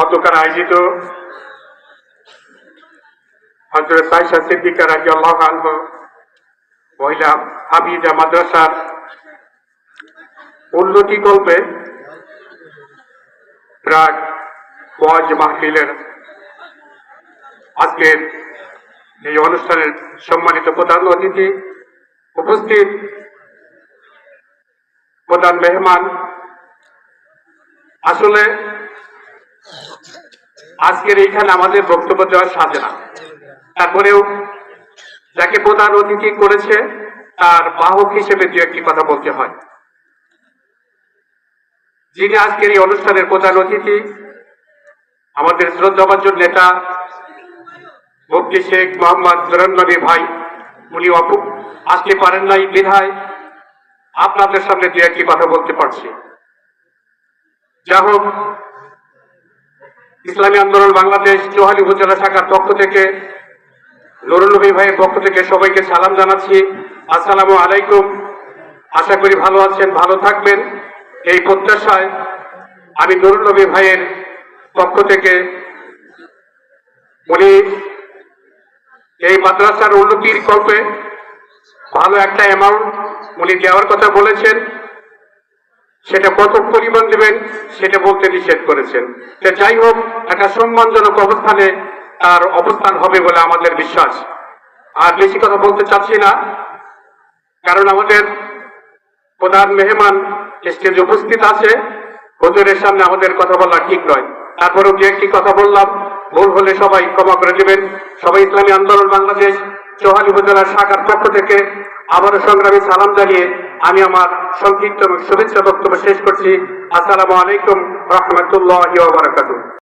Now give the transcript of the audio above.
গতকাল আয়োজিত হজরত সাইসা সিদ্দিকা রাজি আল্লাহ আনহ, মহিলা হাবিজা মাদ্রাসার উন্নতি কল্পে প্রাক ওয়াজ মাহফিলের আজকের এই অনুষ্ঠানের সম্মানিত প্রধান অতিথি উপস্থিত। প্রধান মেহমান, আসলে আজকের এইখানে আমাদের বক্তব্য দেওয়ার সাথে না। তারপরেও যাকে প্রধান অতিথি করেছে, তার বাহক হিসেবে দু একটি কথা বলতে হয়। যিনি আজকের এই অনুষ্ঠানের প্রধান অতিথি, আমাদের শ্রদ্ধাভাজন নেতা, মুফতি শেখ মোহাম্মদ জরন্নবী ভাই, উনি অপু আসতে পারেন নাই বিধায়, আপনাদের সামনে দু একটি কথা বলতে পারছি। যা হোক ইসলামী আন্দোলন বাংলাদেশ চৌহালি উপজেলা শাখার পক্ষ থেকে, নুরুল নবী ভাইয়ের পক্ষ থেকে সবাইকে সালাম জানাচ্ছি। আসসালামু আলাইকুম। আশা করি ভালো আছেন, ভালো থাকবেন। এই প্রত্যাশায় আমি নুরুল নবী ভাইয়ের পক্ষ থেকে উনি এই মাদ্রাসার উন্নতির কল্পে ভালো একটা অ্যামাউন্ট উনি দেওয়ার কথা বলেছেন। সেটা কত পরিমাণ দেবেন, সেটা বলতে নিষেধ করেছেন। যাই হোক, একটা সম্মানজনক অবস্থানে তার অবস্থান হবে বলে আমাদের বিশ্বাস। আর বেশি কথা বলতে চাচ্ছি না, কারণ আমাদের প্রধান মেহমান স্টেজে উপস্থিত আছে। হুজুরের সামনে আমাদের কথা বলা ঠিক নয়। তারপরেও দু একটি কথা বললাম, ভুল হলে সবাই ক্ষমা করে দেবেন। সবাই ইসলামী আন্দোলন বাংলাদেশ, চৌহালি উপজেলার শাখার পক্ষ থেকে আবারও সংগ্রামী সালাম জানিয়ে আমি আমার সংক্ষিপ্ত শুভেচ্ছা বক্তব্য শেষ করছি। আসসালামু আলাইকুম রহমতুল্লাহ বারাকাতুহ।